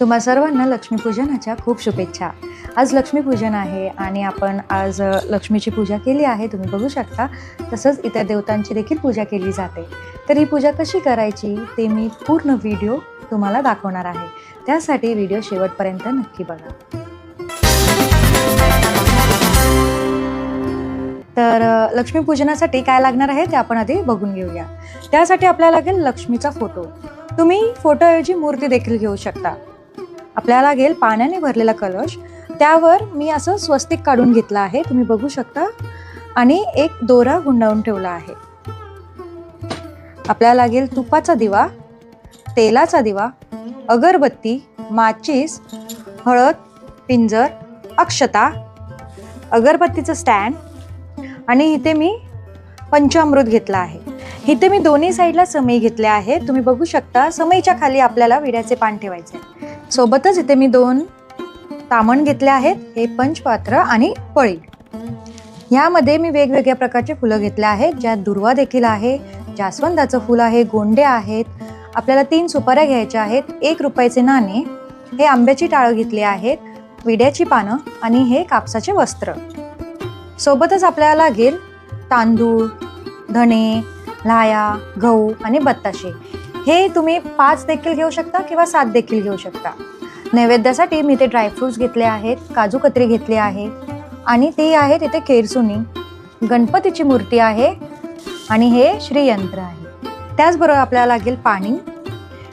तुम्हा सर्वांना लक्ष्मीपूजनाच्या खूप शुभेच्छा. आज लक्ष्मीपूजन आहे आणि आपण आज लक्ष्मीची पूजा केली आहे तुम्ही बघू शकता. तसंच इतर देवतांची देखील पूजा केली जाते. तर ही पूजा कशी करायची ते मी पूर्ण व्हिडिओ तुम्हाला दाखवणार आहे. त्यासाठी व्हिडिओ शेवटपर्यंत नक्की बघा. तर लक्ष्मीपूजनासाठी काय लागणार आहे ते आपण आधी बघून घेऊया. त्यासाठी आपल्याला लागेल लक्ष्मीचा फोटो. तुम्ही फोटोऐवजी मूर्ती देखील घेऊ शकता. आपल्याला लागेल पाण्याने भरलेला कलश. त्यावर मी असं स्वस्तिक काढून घेतलं आहे. तुम्ही बघू शकता. आणि एक दोरा गुंडाळून ठेवला आहे. आपल्याला लागेल तुपाचा दिवा तेलाचा दिवा अगरबत्ती माचीस हळद पिंजर अक्षता अगरबत्तीचं स्टँड आणि इथे मी पंचामृत घेतला आहे. इथे मी दोन्ही साईडला समई घेतले आहे तुम्ही बघू शकता समईच्या खाली आपल्याला विड्याचे पान ठेवायचे आहे. सोबतच इथे मी दोन तामण घेतले आहेत हे पंचपात्र आणि पळी. यामध्ये मी वेगवेगळ्या प्रकारचे फुलं घेतले आहेत ज्यात दुर्वा देखील आहे जास्वंदाचं फुल आहे गोंडे आहेत आपल्याला तीन सुपाऱ्या घ्यायच्या आहेत एक रुपयाचे नाणे हे आंब्याची टाळं घेतली आहेत विड्याची पानं आणि हे कापसाचे वस्त्र. सोबतच आपल्याला लागेल तांदूळ धणे लाया गहू आणि बत्ताशे. हे तुम्ही पाच देखील घेऊ शकता किंवा सात देखील घेऊ शकता. नैवेद्यासाठी मी ते ड्रायफ्रुट्स घेतले आहेत काजू कतरी घेतली आहे आणि ते आहे तिथे केरसुनी. गणपतीची मूर्ती आहे आणि हे श्रीयंत्र आहे. त्याचबरोबर आपल्याला लागेल पाणी.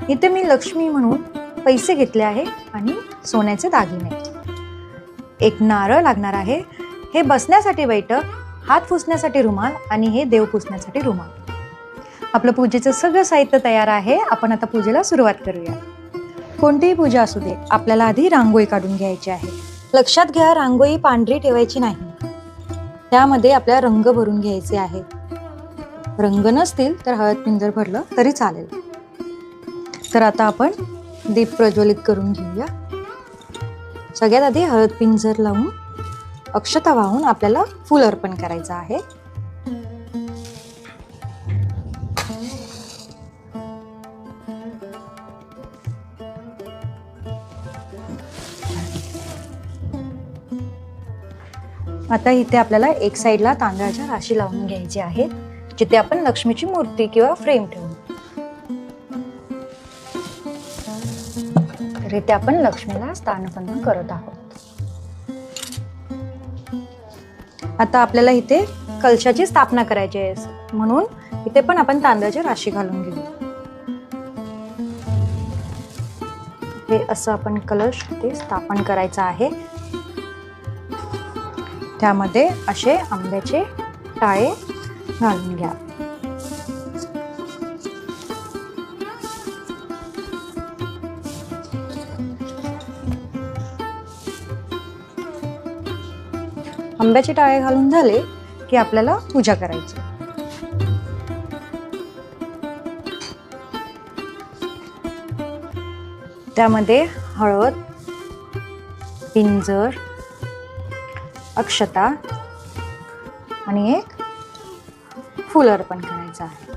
इथे मी लक्ष्मी म्हणून पैसे घेतले आहे आणि सोन्याचे दागिने. एक नारळ लागणार आहे. हे बसण्यासाठी बैठक हात पुसण्यासाठी रुमाल आणि हे देव पुसण्यासाठी रुमाल. आपलं पूजेचं सगळं साहित्य तयार आहे. आपण आता पूजेला सुरुवात करूया. कोणतीही पूजा असू दे आपल्याला आधी रांगोळी काढून घ्यायची आहे. लक्षात घ्या रांगोळी पांढरी ठेवायची नाही. त्यामध्ये आपल्याला रंग भरून घ्यायचे आहे रंग नसतील तर हळद पिंजर भरलं तरी चालेल. तर आता आपण दीप प्रज्वलित करून घेऊया. सगळ्यात आधी हळद पिंजर लावून अक्षता वाहून आपल्याला फुल अर्पण करायचं आहे. आता इथे आपल्याला एक साईडला तांदळाच्या राशी लावून घ्यायची आहे जिथे आपण लक्ष्मीची मूर्ती किंवा फ्रेम ठेवू. तर इथे आपण लक्ष्मीला स्थानबंधन करत आहोत. आता आपल्याला इथे कलशाची स्थापना करायची आहे म्हणून इथे पण आपण तांदळाची राशी घालून घेऊ. हे असं आपण कलश ते स्थापन करायचं आहे. त्यामध्ये असे आंब्याचे टाळे घालून घ्या. आंब्याचे टाळे घालून झाले की आपल्याला पूजा करायची. त्यामध्ये हळद पिंजर अक्षता आणि एक फुल अर्पण करायचं आहे.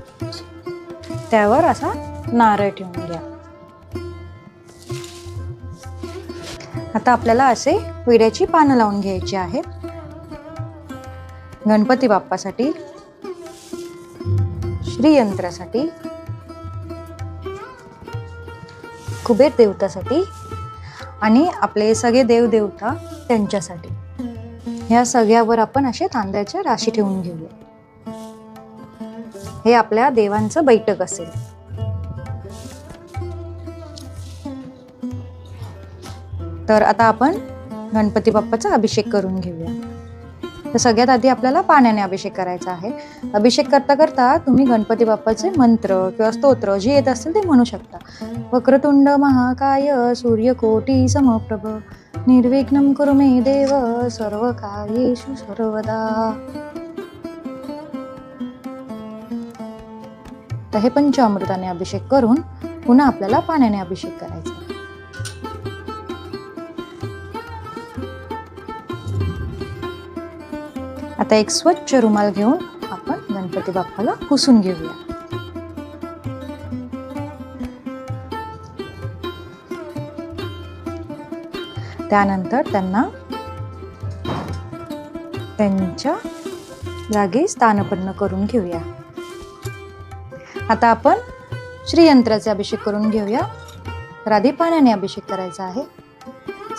त्यावर असा नारळ ठेवून घ्या. आता आपल्याला असे विड्याची पानं लावून घ्यायची आहेत. गणपती बाप्पासाठी श्रीयंत्रासाठी कुबेर देवतासाठी आणि आपले सगळे देवदेवता त्यांच्यासाठी. ह्या सगळ्यावर आपण असे तांदळाच्या राशी ठेवून घेऊया. हे आपल्या देवांचं बैठक असेल. तर आता आपण गणपती बाप्पाचा अभिषेक करून घेऊया. तर सगळ्यात आधी आपल्याला पाण्याने अभिषेक करायचा आहे. अभिषेक करता करता तुम्ही गणपती बाप्पाचे मंत्र किंवा स्तोत्र जे येत असतील ते म्हणू शकता. वक्रतुंड महाकाय सूर्यकोटी समप्रभ. निर्विघ्नं कुरु मे देव सर्व कार्येषु सर्वदा। तर हे पंचामृताने अभिषेक करून पुन्हा आपल्याला पाण्याने अभिषेक करायचा. आता एक स्वच्छ रुमाल घेऊन आपण गणपती बाप्पाला पुसून घेऊया. त्यानंतर त्यांना त्यांच्या जागी स्थानपन्न करून घेऊया. आता आपण श्रीयंत्राचा अभिषेक करून घेऊया. तर पाण्याने अभिषेक करायचा आहे.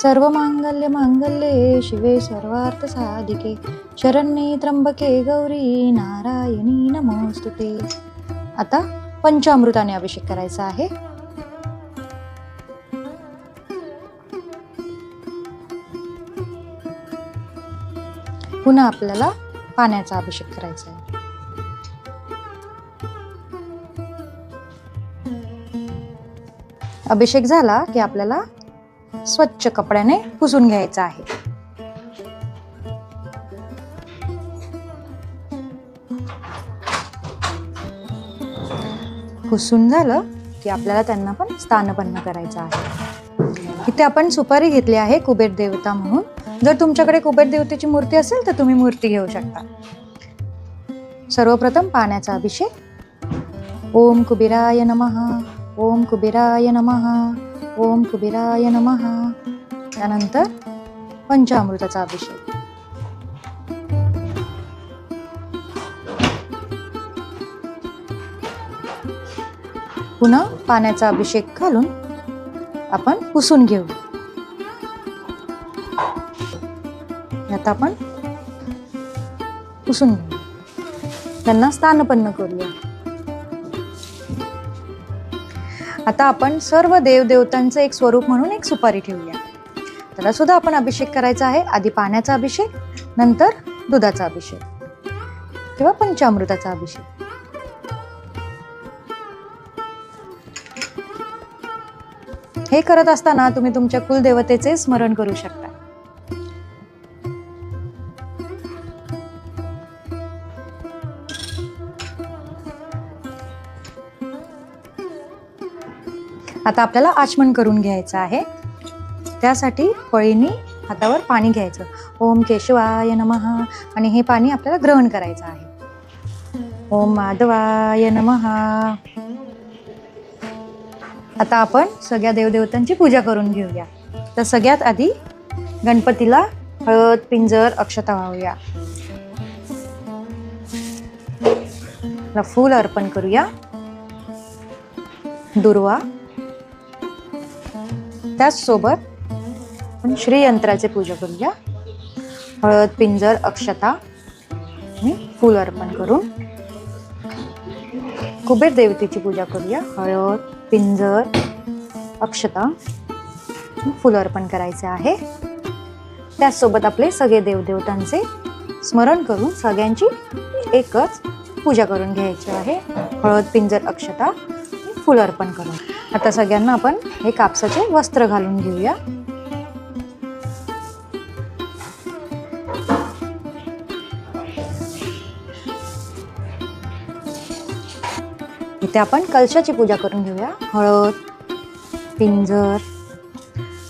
सर्व मांगल्य मांगल्ये शिवे सर्वार्थ साधिके. शरण्ये त्र्यंबके गौरी नारायणी नमोस्तुते. आता पंचामृताने अभिषेक करायचा आहे. पुन्हा आपल्याला पाण्याचा अभिषेक करायचा आहे. अभिषेक झाला की आपल्याला स्वच्छ कपड्याने पुसून घ्यायचा आहे. पुसून झालं की आपल्याला त्यांना पण स्थानपन्न करायचं आहे. इथे आपण सुपारी घेतली आहे कुबेर देवता म्हणून. जर तुमच्याकडे कुबेर देवतेची मूर्ती असेल तर तुम्ही मूर्ती घेऊ शकता. सर्वप्रथम पाण्याचा अभिषेक. ओम कुबेराय नमः ओम कुबेराय नमः ओम कुबेराय नमः. त्यानंतर पंचामृताचा अभिषेक. पुन्हा पाण्याचा अभिषेक घालून आपण पुसून घेऊ. आता आपण पुसून घेऊ. त्यांना स्थानपन्न करूया. आता आपण सर्व देवदेवतांचं एक स्वरूप म्हणून एक सुपारी ठेवूया. त्याला सुद्धा आपण अभिषेक करायचा आहे. आधी पाण्याचा अभिषेक नंतर दुधाचा अभिषेक किंवा पंचामृताचा अभिषेक. हे करत असताना तुम्ही तुमच्या कुलदेवतेचे स्मरण करू शकता. आता आपल्याला आचमन करून घ्यायचं आहे. त्यासाठी पळीनी हातावर पाणी घ्यायचं. ओम केशवाय नमः. आणि हे पाणी आपल्याला ग्रहण करायचं आहे. ओम माधवाय नमः. आता आपण सगळ्या देवदेवतांची पूजा करून घेऊया. तर सगळ्यात आधी गणपतीला हळद पिंजर अक्षता वाहूया. फूल अर्पण करूया. दुर्वा. त्याचसोबत आपण श्रीयंत्राचे पूजा करूया. हळद पिंजर अक्षता आणि फूल अर्पण करून कुबेर देवतेची पूजा करूया. हळद पिंजर अक्षता फुल फूल अर्पण करायचे आहे. त्याचसोबत आपले सगळे देवदेवतांचे स्मरण करून सगळ्यांची एकच पूजा करून घ्यायची आहे. हळद पिंजर अक्षता फुल फूल अर्पण करून. आता सगळ्यांना आपण हे कापसाचे वस्त्र घालून घेऊया. इथे आपण कलशाची पूजा करून घेऊया. हळद पिंजर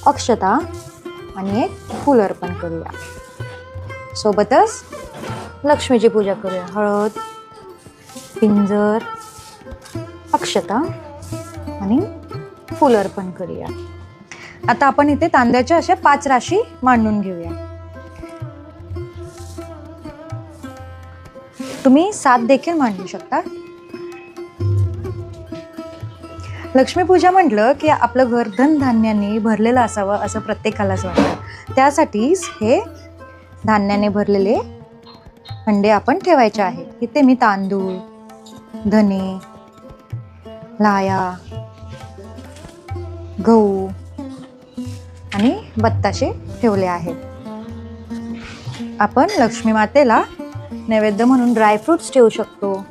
अक्षता आणि एक फूल अर्पण करूया. सोबतच लक्ष्मीची पूजा करूया. हळद पिंजर अक्षता आणि फुल अर्पण करूया. आता आपण इथे तांदळाच्या अशा पाच राशी मांडून घेऊया. तुम्ही सात देखील मांडू शकता. लक्ष्मीपूजा म्हटलं की आपलं घर धनधान्याने भरलेलं असावं असं प्रत्येकालाच वाटतं. त्यासाठीच हे धान्याने भरलेले अंडे आपण ठेवायचे आहेत. इथे मी तांदूळ धने लाया गहू आणि बत्ताशे ठेवले आहेत. आपण लक्ष्मी मातेला नैवेद्य म्हणून ड्रायफ्रुट्स ठेवू शकतो.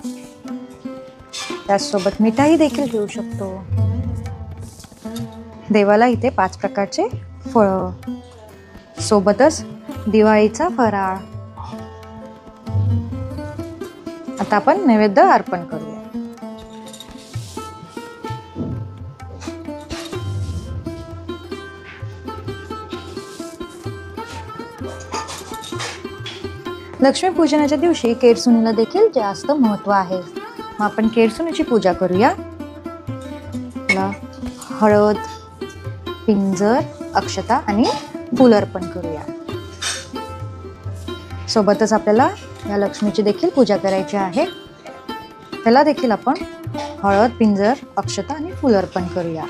त्याचसोबत मिठाई देखील ठेवू शकतो. देवाला इथे पाच प्रकारचे फळं. सोबतच दिवाळीचा फराळ. आता आपण नैवेद्य अर्पण करू. लक्ष्मीपूजनाच्या दिवशी केरसुनीला देखील जास्त महत्त्व आहे. मग आपण केरसुनीची पूजा करूया. हळद पिंजर अक्षता आणि फुल अर्पण करूया. सोबतच आपल्याला या लक्ष्मीची देखील पूजा करायची आहे. त्याला देखील आपण हळद पिंजर अक्षता आणि फुल अर्पण करूया.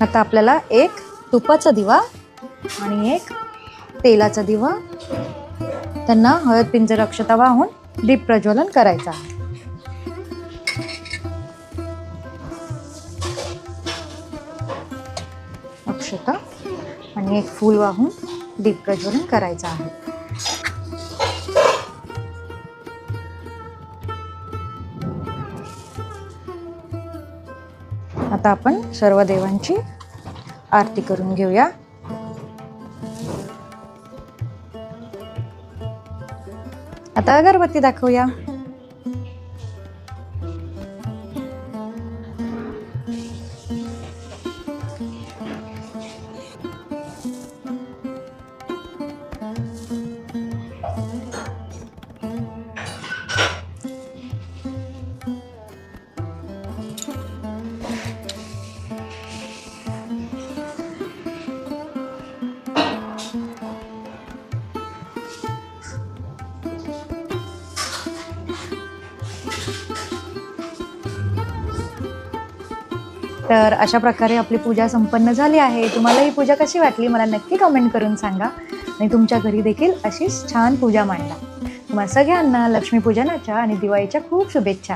आता आपल्याला एक तुपाचा दिवा आणि एक तेलाचा दिवा. त्यांना हळद पिंजर अक्षता वाहून दीप प्रज्वलन करायचं आहे. अक्षता आणि एक फूल वाहून दीप प्रज्वलन करायचं आहे. आता आपण सर्व देवांची आरती करून घेऊया. आता अगरबत्ती दाखवूया. तर अशा प्रकारे आपली पूजा संपन्न झाली आहे. तुम्हाला ही पूजा कशी वाटली? मला नक्की कमेंट करून सांगा. आणि तुमच्या घरी देखील अशीच छान पूजा मांडा. तुम्हाला सगळ्यांना लक्ष्मीपूजनाच्या आणि दिवाळीच्या खूप शुभेच्छा.